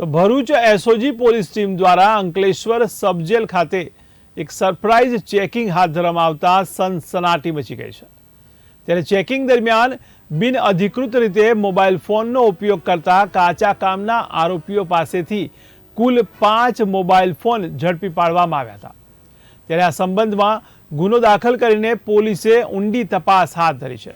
તો Bharuch SOG police team દ્વારા Ankleshwar sub jail ખાતે એક સરપ્રાઇઝ ચેકિંગ હાથ ધરવામાં આવતા સનસનાટી મચી ગઈ છે. ત્યારે ચેકિંગ દરમિયાન બિન અધિકૃત રીતે મોબાઈલ ફોનનો ઉપયોગ કરતા કાચા કામના આરોપીઓ પાસેથી કુલ પાંચ મોબાઈલ ફોન ઝડપી પાડવામાં આવ્યા હતા. ત્યારે આ સંબંધમાં ગુનો દાખલ કરીને પોલીસે ઊંડી તપાસ હાથ ધરી છે.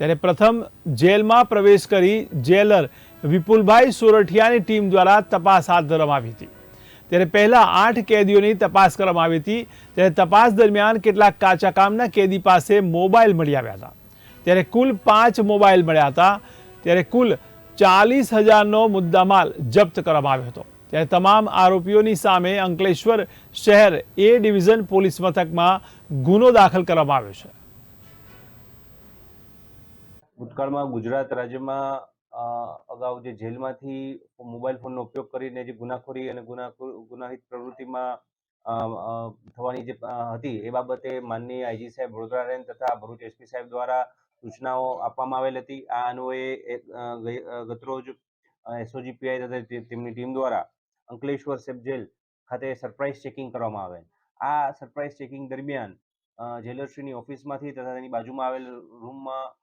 ત્યારે પ્રથમ જેલમાં પ્રવેશ કરી જેલર વિપુલભાઈ સોરઠિયાની ટીમ દ્વારા તપાસ હાથ ધરવામાં આવી હતી. ત્યારે પહેલા આઠ કેદીઓની તપાસ કરવામાં આવી હતી. ત્યારે તપાસ દરમિયાન કેટલાક કાચા કામના કેદી પાસે મોબાઈલ મળી આવ્યા હતા. ત્યારે કુલ પાંચ મોબાઈલ મળ્યા હતા. ત્યારે કુલ ચાલીસ હજારનો મુદ્દામાલ જપ્ત કરવામાં આવ્યો હતો. ત્યારે તમામ આરોપીઓની સામે અંકલેશ્વર શહેર એ ડિવિઝન પોલીસ મથકમાં ગુનો દાખલ કરવામાં આવ્યો છે. ભૂતકાળમાં ગુજરાત રાજ્યમાં અગાઉ જે જેલમાંથી મોબાઈલ ફોનનો ઉપયોગ કરીને જે ગુનાખોરી અને ગુનાહિત પ્રવૃત્તિમાં થવાની જે હતી એ બાબતે માનનીય આઈજી સાહેબ વડોદરા રેન્જ તથા ભરૂચ એસપી સાહેબ દ્વારા સૂચનાઓ આપવામાં આવેલ હતી. આ અન્વયે ગતરોજ એસઓજી પીઆઈ તથા તેમની ટીમ દ્વારા અંકલેશ્વર સેફ જેલ ખાતે સરપ્રાઇઝ ચેકિંગ કરવામાં આવેલ. આ સરપ્રાઇઝ ચેકિંગ દરમિયાન જેલરશ્રીની ઓફિસમાંથી તથા તેની બાજુમાં આવેલ રૂમમાંથી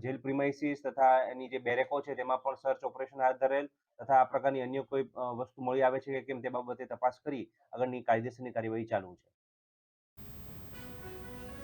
જેલ પ્રિમાઇસીસ તથા એની જે બેરેકો છે તેમાં પણ સર્ચ ઓપરેશન હાથ ધરેલ તથા આ પ્રકારની અન્ય કોઈ વસ્તુ મળી આવે છે કે કેમ તે બાબતે તપાસ કરી આગળની કાયદેસરની કાર્યવાહી ચાલુ છે.